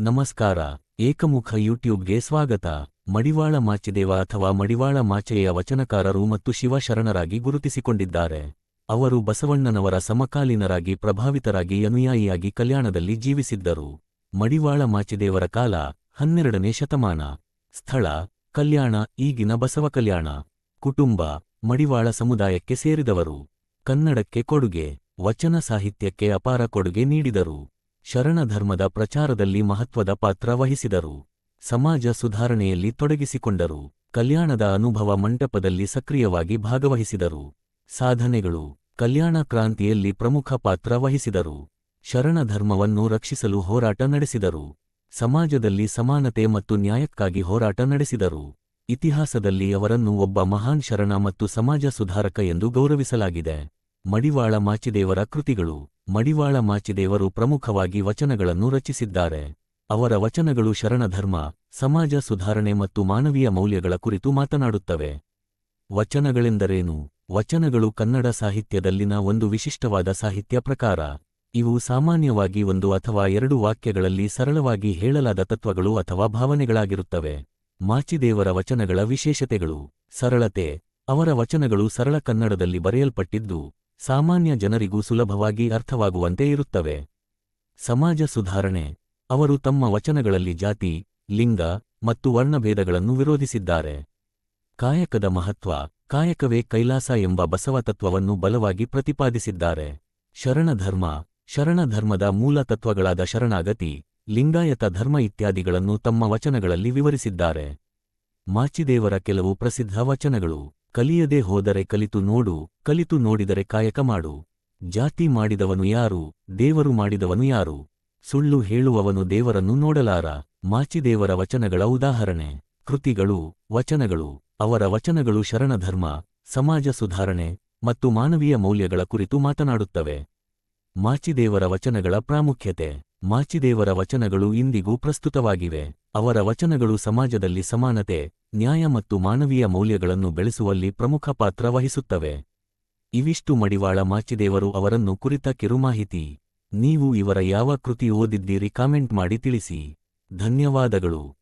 ನಮಸ್ಕಾರ, ಏಕಮುಖ ಯೂಟ್ಯೂಬ್ಗೆ ಸ್ವಾಗತ. ಮಡಿವಾಳ ಮಾಚಿದೇವ ಅಥವಾ ಮಡಿವಾಳ ಮಾಚೆಯ ವಚನಕಾರರು ಮತ್ತು ಶಿವಶರಣರಾಗಿ ಗುರುತಿಸಿಕೊಂಡಿದ್ದಾರೆ. ಅವರು ಬಸವಣ್ಣನವರ ಸಮಕಾಲೀನರಾಗಿ, ಪ್ರಭಾವಿತರಾಗಿ, ಅನುಯಾಯಿಯಾಗಿ ಕಲ್ಯಾಣದಲ್ಲಿ ಜೀವಿಸಿದ್ದರು. ಮಡಿವಾಳ ಮಾಚಿದೇವರ ಕಾಲ, ಹನ್ನೆರಡನೇ ಶತಮಾನ. ಸ್ಥಳ, ಕಲ್ಯಾಣ, ಈಗಿನ ಬಸವ ಕಲ್ಯಾಣ. ಕುಟುಂಬ, ಮಡಿವಾಳ ಸಮುದಾಯಕ್ಕೆ ಸೇರಿದವರು. ಕನ್ನಡಕ್ಕೆ ಕೊಡುಗೆ, ವಚನ ಸಾಹಿತ್ಯಕ್ಕೆ ಅಪಾರ ಕೊಡುಗೆ ನೀಡಿದರು. ಶರಣ ಧರ್ಮದ ಪ್ರಚಾರದಲ್ಲಿ ಮಹತ್ವದ ಪಾತ್ರ ವಹಿಸಿದರು. ಸಮಾಜ ಸುಧಾರಣೆಯಲ್ಲಿ ತೊಡಗಿಸಿಕೊಂಡರು. ಕಲ್ಯಾಣದ ಅನುಭವ ಮಂಟಪದಲ್ಲಿ ಸಕ್ರಿಯವಾಗಿ ಭಾಗವಹಿಸಿದರು. ಸಾಧನೆಗಳು, ಕಲ್ಯಾಣ ಕ್ರಾಂತಿಯಲ್ಲಿ ಪ್ರಮುಖ ಪಾತ್ರ ವಹಿಸಿದರು. ಶರಣಧರ್ಮವನ್ನು ರಕ್ಷಿಸಲು ಹೋರಾಟ ನಡೆಸಿದರು. ಸಮಾಜದಲ್ಲಿ ಸಮಾನತೆ ಮತ್ತು ನ್ಯಾಯಕ್ಕಾಗಿ ಹೋರಾಟ ನಡೆಸಿದರು. ಇತಿಹಾಸದಲ್ಲಿ ಅವರನ್ನು ಒಬ್ಬ ಮಹಾನ್ ಶರಣ ಮತ್ತು ಸಮಾಜ ಸುಧಾರಕ ಎಂದು ಗೌರವಿಸಲಾಗಿದೆ. ಮಡಿವಾಳ ಮಾಚಿದೇವರ ಕೃತಿಗಳು. ಮಡಿವಾಳ ಮಾಚಿದೇವರು ಪ್ರಮುಖವಾಗಿ ವಚನಗಳನ್ನು ರಚಿಸಿದ್ದಾರೆ. ಅವರ ವಚನಗಳು ಶರಣಧರ್ಮ, ಸಮಾಜ ಸುಧಾರಣೆ ಮತ್ತು ಮಾನವೀಯ ಮೌಲ್ಯಗಳ ಕುರಿತು ಮಾತನಾಡುತ್ತವೆ. ವಚನಗಳೆಂದರೇನು? ವಚನಗಳು ಕನ್ನಡ ಸಾಹಿತ್ಯದಲ್ಲಿನ ಒಂದು ವಿಶಿಷ್ಟವಾದ ಸಾಹಿತ್ಯ ಪ್ರಕಾರ. ಇವು ಸಾಮಾನ್ಯವಾಗಿ ಒಂದು ಅಥವಾ ಎರಡು ವಾಕ್ಯಗಳಲ್ಲಿ ಸರಳವಾಗಿ ಹೇಳಲಾದ ತತ್ವಗಳು ಅಥವಾ ಭಾವನೆಗಳಾಗಿರುತ್ತವೆ. ಮಾಚಿದೇವರ ವಚನಗಳ ವಿಶೇಷತೆಗಳು. ಸರಳತೆ. ಅವರ ವಚನಗಳು ಸರಳ ಕನ್ನಡದಲ್ಲಿ ಬರೆಯಲ್ಪಟ್ಟಿದ್ದು ಸಾಮಾನ್ಯ ಜನರಿಗೂ ಸುಲಭವಾಗಿ ಅರ್ಥವಾಗುವಂತೆ ಇರುತ್ತವೆ. ಸಮಾಜ ಸುಧಾರಣೆ. ಅವರು ತಮ್ಮ ವಚನಗಳಲ್ಲಿ ಜಾತಿ, ಲಿಂಗ ಮತ್ತು ವರ್ಣಭೇದಗಳನ್ನು ವಿರೋಧಿಸಿದ್ದಾರೆ. ಕಾಯಕದ ಮಹತ್ವ, ಕಾಯಕವೇ ಕೈಲಾಸ ಎಂಬ ಬಸವ ತತ್ವವನ್ನು ಬಲವಾಗಿ ಪ್ರತಿಪಾದಿಸಿದ್ದಾರೆ. ಶರಣಧರ್ಮ, ಶರಣಧರ್ಮದ ಮೂಲ ತತ್ವಗಳಾದ ಶರಣಾಗತಿ, ಲಿಂಗಾಯತ ಧರ್ಮ ಇತ್ಯಾದಿಗಳನ್ನು ತಮ್ಮ ವಚನಗಳಲ್ಲಿ ವಿವರಿಸಿದ್ದಾರೆ. ಮಾಚಿದೇವರ ಕೆಲವು ಪ್ರಸಿದ್ಧ ವಚನಗಳು. ಕಲಿಯದೆ ಹೋದರೆ ಕಲಿತು ನೋಡು, ಕಲಿತು ನೋಡಿದರೆ ಕಾಯಕ ಮಾಡು. ಜಾತಿ ಮಾಡಿದವನು ಯಾರು, ದೇವರು ಮಾಡಿದವನು ಯಾರು? ಸುಳ್ಳು ಹೇಳುವವನು ದೇವರನ್ನು ನೋಡಲಾರ. ಮಾಚಿದೇವರ ವಚನಗಳ ಉದಾಹರಣೆ. ಕೃತಿಗಳು, ವಚನಗಳು. ಅವರ ವಚನಗಳು ಶರಣಧರ್ಮ, ಸಮಾಜ ಸುಧಾರಣೆ ಮತ್ತು ಮಾನವೀಯ ಮೌಲ್ಯಗಳ ಕುರಿತು ಮಾತನಾಡುತ್ತವೆ. ಮಾಚಿದೇವರ ವಚನಗಳ ಪ್ರಾಮುಖ್ಯತೆ. ಮಾಚಿದೇವರ ವಚನಗಳು ಇಂದಿಗೂ ಪ್ರಸ್ತುತವಾಗಿವೆ. ಅವರ ವಚನಗಳು ಸಮಾಜದಲ್ಲಿ ಸಮಾನತೆ ನ್ಯಾಯ ಮತ್ತು ಮಾನವೀಯ ಮೌಲ್ಯಗಳನ್ನು ಬೆಳೆಸುವಲ್ಲಿ ಪ್ರಮುಖ ಪಾತ್ರ ವಹಿಸುತ್ತವೆ. ಇವಿಷ್ಟು ಮಡಿವಾಳ ಮಾಚಿದೇವರು ಅವರನ್ನು ಕುರಿತ ಕಿರುಮಾಹಿತಿ. ನೀವು ಇವರ ಯಾವ ಕೃತಿ ಓದಿದ್ದೀರಿ ಕಾಮೆಂಟ್ ಮಾಡಿ ತಿಳಿಸಿ. ಧನ್ಯವಾದಗಳು.